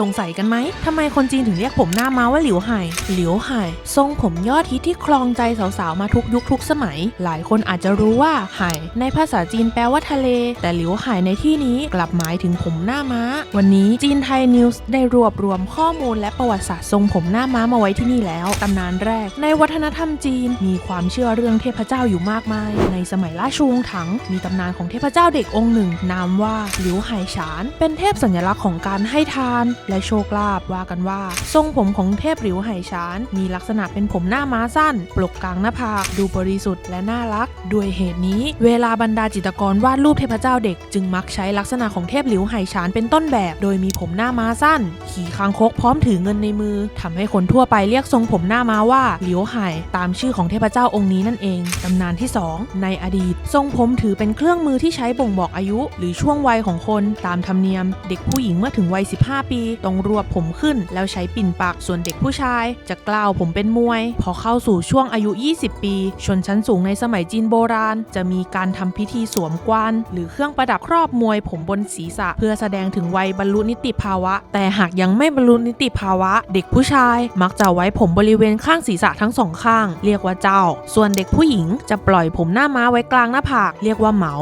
สงสัยกันไหมทำไมคนจีนถึงเรียกผมหน้าม้าว่าหลิวไห่หลิวไห่ทรงผมยอดฮิตที่ครองใจสาวๆมาทุกยุคทุกสมัย หลายคนอาจจะรู้ว่าไห่ในภาษาจีนแปลว่าทะเล แต่หลิวไห่ในที่นี้กลับหมายถึงผมหน้าม้า วันนี้จีนไทยนิวส์ได้รวบรวมข้อมูลและประวัติศาสตร์ทรงผมหน้าม้ามาไว้ที่นี่แล้วตำนานแรก ในวัฒนธรรมจีนมีความเชื่อเรื่องเทพเจ้าอยู่มากมาย ในสมัยราชวงศ์ถัง มีตำนานของเทพเจ้าเด็กองค์หนึ่ง นามว่าหลิวไห่ฉาน เป็นเทพสัญลักษณ์ของการให้ทานและโชคลาภว่ากันว่า ทรงผมของเทพหลิวไห่ฉาน มีลักษณะเป็นผมหน้าม้าสั้น ปลกกลางหน้าผาก ดูบริสุทธิ์และน่ารัก ด้วยเหตุนี้ เวลาบรรดาจิตรกรวาดรูปเทพเจ้าเด็ก จึงมักใช้ลักษณะของเทพหลิวไห่ฉานเป็นต้นแบบ โดยมีผมหน้าม้าสั้น ขี่คางคกพร้อมถือเงินในมือทำให้คนทั่วไปเรียกทรงผมหน้าม้าว่าหลิวไห่ตามชื่อของเทพเจ้าองค์นี้นั่นเองตำนานที่ 2 ในอดีต ทรงผมถือเป็นเครื่องมือที่ใช้บ่งบอกอายุ หรือช่วงวัยของคนตามธรรมเนียม เด็กผู้หญิงเมื่อถึงวัย 15 ปีต้องรวบผมขึ้น แล้วใช้ปิ่นปากส่วนเด็กผู้ชาย จะกล่าวผมเป็นมวย พอเข้าสู่ช่วงอายุ 20 ปี ชนชั้นสูงในสมัยจีนโบราณ จะมีการทำพิธีสวมกวานหรือเครื่องประดับครอบมวยผมบนศีรษะ เพื่อแสดงถึงวัยบรรลุนิติภาวะ แต่หากยังไม่บรรลุนิติภาวะ เด็กผู้ชาย มักจะไว้ผมบริเวณข้างศีรษะทั้งสองข้าง เรียกว่าเจ้า ส่วนเด็กผู้หญิงจะปล่อยผมหน้าม้าไว้กลางหน้าผาก เรียกว่าเหมา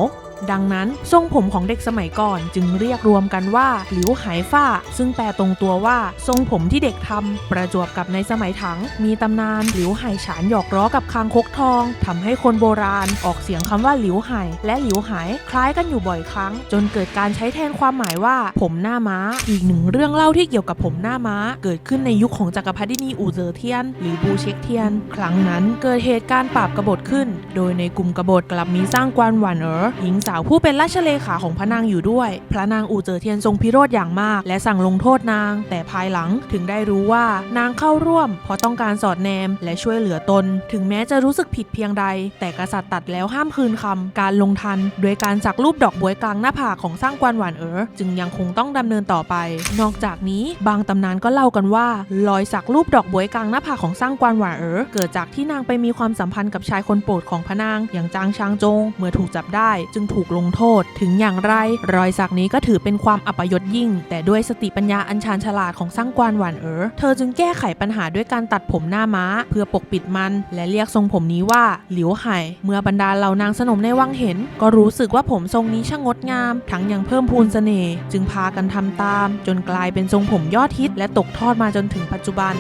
ดังนั้นทรงผมของเด็กสมัยก่อนจึงเรียกรวมกันว่าหลิวไหฝ้า ซึ่งแปลตรงตัวว่าทรงผมที่เด็กทำประจวบกับในสมัยถัง มีตำนานหลิวไหฉานหยอกล้อกับคางคกทองทำให้คนโบราณออกเสียงคำว่าหลิวไหและหลิวไหคล้ายกันอยู่บ่อยครั้ง จนเกิดการใช้แทนความหมายว่า ผมหน้าม้า อีกหนึ่งเรื่องเล่าที่เกี่ยวกับผมหน้าม้า เกิดขึ้นในยุคของจักรพรรดินีอูเซอร์เทียน หรือบูเช็กเทียน ครั้งนั้นเกิดเหตุการณ์ปราบกบฏขึ้น โดยในกลุ่มกบฏกลับมีสร้างกวนหวานเอ๋อหญิงสาวผู้เป็นราชเลขาของพระนางอยู่ด้วย พระนางอูเจอเทียนทรงพิโรธอย่างมาก และสั่งลงโทษนาง แต่ภายหลังถึงได้รู้ว่านางเข้าร่วม เพราะต้องการสอดแนมและช่วยเหลือตน ถึงแม้จะรู้สึกผิดเพียงใด แต่กษัตริย์ตัดแล้วห้ามคืนคำการลงทันโดยการสักรูปดอกบวยกลางหน้าผากของสร้างกวนหวานเอ๋อจึงยังคงต้องดำเนินต่อไป นอกจากนี้บางตำนานก็เล่ากันว่า รอยสักรูปดอกบวยกลางหน้าผากของสร้างกวนหวานเอ๋อเกิดจากที่นางไปมีความสัมพันธ์กับชายคนโปรดของพระนางอย่างจางชางจง เมื่อถูกจับได้ จึงถูกถูกลงโทษ ถึงอย่างไร รอยสักนี้ก็ถือเป็นความอัปยศยิ่ง แต่ด้วยสติปัญญาอันชาญฉลาดของสร้างกวานหวานเอ๋อเธอจึงแก้ไขปัญหาด้วยการตัดผมหน้าม้า เพื่อปกปิดมัน และเรียกทรงผมนี้ว่าหลิวไห่ เมื่อบรรดาเหล่านางสนมในวังเห็น ก็รู้สึกว่าผมทรงนี้ช่างงดงาม ทั้งยังเพิ่มพูนเสน่ห์จึงพากันทำตาม จนกลายเป็นทรงผมยอดฮิตและตกทอดมาจนถึงปัจจุบัน